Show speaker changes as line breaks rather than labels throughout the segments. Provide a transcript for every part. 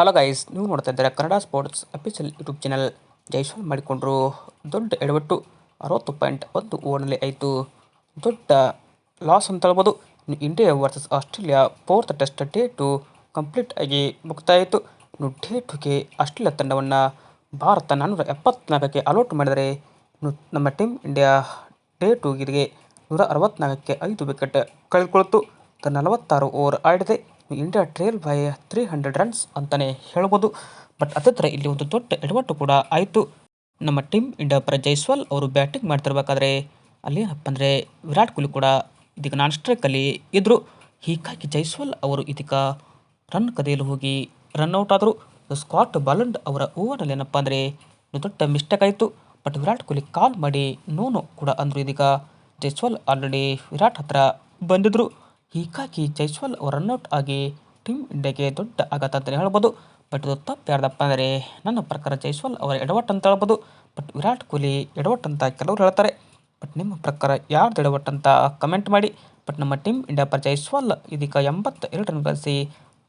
Hello guys ನೀವು ನೋಡ್ತಾ ಇದ್ದಾರೆ Kannada sports official YouTube channel Jaiswal ಮಾಡಿಕೊಂಡ್ರು. ದೊಡ್ಡ ಎಡವಟ್ಟು ಅರವತ್ತು ಪಾಯಿಂಟ್ ಒಂದು ಓವರ್ನಲ್ಲಿ ಆಯಿತು. ದೊಡ್ಡ ಲಾಸ್ ಅಂತ ಹೇಳ್ಬೋದು. India versus Australia fourth test day two complete ಆಗಿ ಮುಕ್ತಾಯಿತು ಇನ್ನು ಡೇ ಟುಗೆ ಆಸ್ಟ್ರೇಲಿಯಾ ತಂಡವನ್ನು ಭಾರತ ನಾನ್ನೂರ ಎಪ್ಪತ್ನಾಲ್ಕಕ್ಕೆ ಅಲೌಟ್ ಮಾಡಿದರೆ ನಮ್ಮ ಟೀಮ್ ಇಂಡಿಯಾ ಡೇ ಟೂಗೆ ನೂರ ಅರವತ್ನಾಲ್ಕಕ್ಕೆ ಐದು ವಿಕೆಟ್ ಕಳೆದುಕೊಳ್ತು. ತನ್ನ ನಲವತ್ತಾರು over ಆಡಿದೆ. India trail by three hundred runs ಅಂತಲೇ ಹೇಳ್ಬೋದು. ಬಟ್ ಅದೇ ಥರ ಇಲ್ಲಿ ಒಂದು ದೊಡ್ಡ ಎಡವಟ್ಟು ಕೂಡ ಆಯಿತು. ನಮ್ಮ ಟೀಮ್ ಇಂಡಿಯಾ ಪರ ಜೈಸ್ವಾಲ್ ಅವರು ಬ್ಯಾಟಿಂಗ್ ಮಾಡ್ತಿರ್ಬೇಕಾದ್ರೆ ಅಲ್ಲಿ ಏನಪ್ಪ ಅಂದರೆ ವಿರಾಟ್ ಕೊಹ್ಲಿ ಕೂಡ ಇದೀಗ ನಾನ್ ಸ್ಟ್ರೈಕಲ್ಲಿ ಇದ್ದರು ಹೀಗಾಗಿ ಜೈಸ್ವಾಲ್ ಅವರು ಇದೀಗ ರನ್ ಕದೆಯಲು ಹೋಗಿ ರನ್ ಔಟ್ ಆದರು. ಸ್ಕಾಟ್ ಬಾಲಂಡ್ ಅವರ ಓವರ್ನಲ್ಲಿ ಏನಪ್ಪ ಅಂದರೆ ದೊಡ್ಡ ಮಿಸ್ಟೇಕ್ ಆಯಿತು. ಬಟ್ ವಿರಾಟ್ ಕೊಹ್ಲಿ ಕಾಲ್ ಮಾಡಿ ನೋನು ಕೂಡ ಅಂದರು ಇದೀಗ. ಜೈಸ್ವಾಲ್ ಆಲ್ರೆಡಿ ವಿರಾಟ್ ಹತ್ರ ಬಂದಿದ್ದರು ಹೀಗಾಗಿ ಜೈಸ್ವಾಲ್ ರನ್ಔಟ್ ಆಗಿ ಟೀಮ್ ಇಂಡಿಯಾಗೆ ದೊಡ್ಡ ಆಘಾತ ಅಂತಲೇ ಹೇಳ್ಬೋದು. ಬಟ್ ಇದು ತಪ್ಪು ಯಾರ್ದಪ್ಪ ಅಂದರೆ ನನ್ನ ಪ್ರಕಾರ ಜೈಸ್ವಾಲ್ ಅವರ ಎಡವಟ್ ಅಂತ ಹೇಳ್ಬೋದು. ಬಟ್ ವಿರಾಟ್ ಕೊಹ್ಲಿ ಎಡವಟ್ ಅಂತ ಕೆಲವರು ಹೇಳ್ತಾರೆ. ಬಟ್ ನಿಮ್ಮ ಪ್ರಕಾರ ಯಾರ್ದು ಎಡವಟ್ ಅಂತ ಕಮೆಂಟ್ ಮಾಡಿ. ಬಟ್ ನಮ್ಮ ಟೀಮ್ ಇಂಡಿಯಾ ಪರ ಜೈಸ್ವಾಲ್ ಇದೀಗ ಎಂಬತ್ತೆರಡು ರನ್ ಗಳಿಸಿ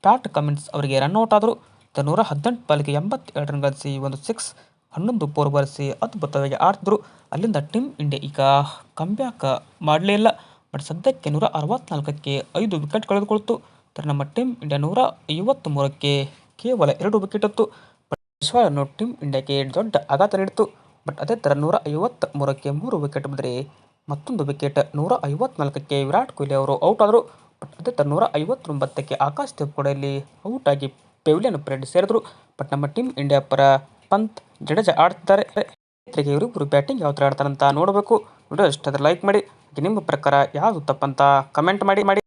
ಪ್ಯಾಟ್ ಕಮೆಂಟ್ಸ್ ಅವರಿಗೆ ರನ್ಔಟ್ ಆದರು. ನೂರ ಹದಿನೆಂಟು ಬಾಲ್ಗೆ ಎಂಬತ್ತೆರಡು ರನ್ ಗಳಿಸಿ ಒಂದು ಸಿಕ್ಸ್, ಹನ್ನೊಂದು ಪೋರ್ ಬರೆಸಿ ಅದ್ಭುತವಾಗಿ ಆಡಿದ್ರು ಅಲ್ಲಿಂದ ಟೀಮ್ ಇಂಡಿಯಾ ಈಗ ಕಂಬ್ಯಾಕ್ ಮಾಡಲೇ ಇಲ್ಲ. ಬಟ್ ಸದ್ಯಕ್ಕೆ ನೂರ ಅರವತ್ನಾಲ್ಕಕ್ಕೆ ಐದು ವಿಕೆಟ್ ಕಳೆದುಕೊಳ್ತು. ಆದರೆ ನಮ್ಮ ಟೀಮ್ ಇಂಡಿಯಾ ನೂರ ಐವತ್ತು ಮೂರಕ್ಕೆ ಕೇವಲ ಎರಡು ವಿಕೆಟ್ ಇತ್ತು ಬಟ್ ಟೀಮ್ ಇಂಡಿಯಾಗೆ ದೊಡ್ಡ ಆಘಾತ ನೀಡಿತು ಬಟ್ ಅದೇ ಥರ ನೂರ ಐವತ್ತ ಮೂರಕ್ಕೆ ಮೂರು ವಿಕೆಟ್ ಬಂದರೆ ಮತ್ತೊಂದು ವಿಕೆಟ್ ನೂರ ಐವತ್ನಾಲ್ಕಕ್ಕೆ ವಿರಾಟ್ ಕೊಹ್ಲಿ ಅವರು ಔಟ್ ಆದರು. ಬಟ್ ಅದೇ ಥರ ನೂರ ಐವತ್ತೊಂಬತ್ತಕ್ಕೆ ಆಕಾಶ್ ದೇವ್ ಕೂಡ ಇಲ್ಲಿ ಔಟ್ ಆಗಿ ಪೆವಿಲಿಯನ್ ಪರೇಡ್ ಸೇರಿದ್ರು. ಬಟ್ ನಮ್ಮ ಟೀಮ್ ಇಂಡಿಯಾ ಪರ ಪಂತ್ ಜಡೇಜಾ ಆಡ್ತಿದ್ದಾರೆ ರೈತರಿಗೆ ಇವರಿಬ್ಬರು ಬ್ಯಾಟಿಂಗ್ ಯಾವ ಥರ ಆಡ್ತಾರಂತ ನೋಡಬೇಕು. ವಿಡಿಯೋ ಇಷ್ಟ ಲೈಕ್ ಮಾಡಿ. ನಿಮ್ಮ ಪ್ರಕಾರ ಯಾವುದು ತಪ್ಪಂತ ಕಮೆಂಟ್ ಮಾಡಿ ಮಾಡಿ.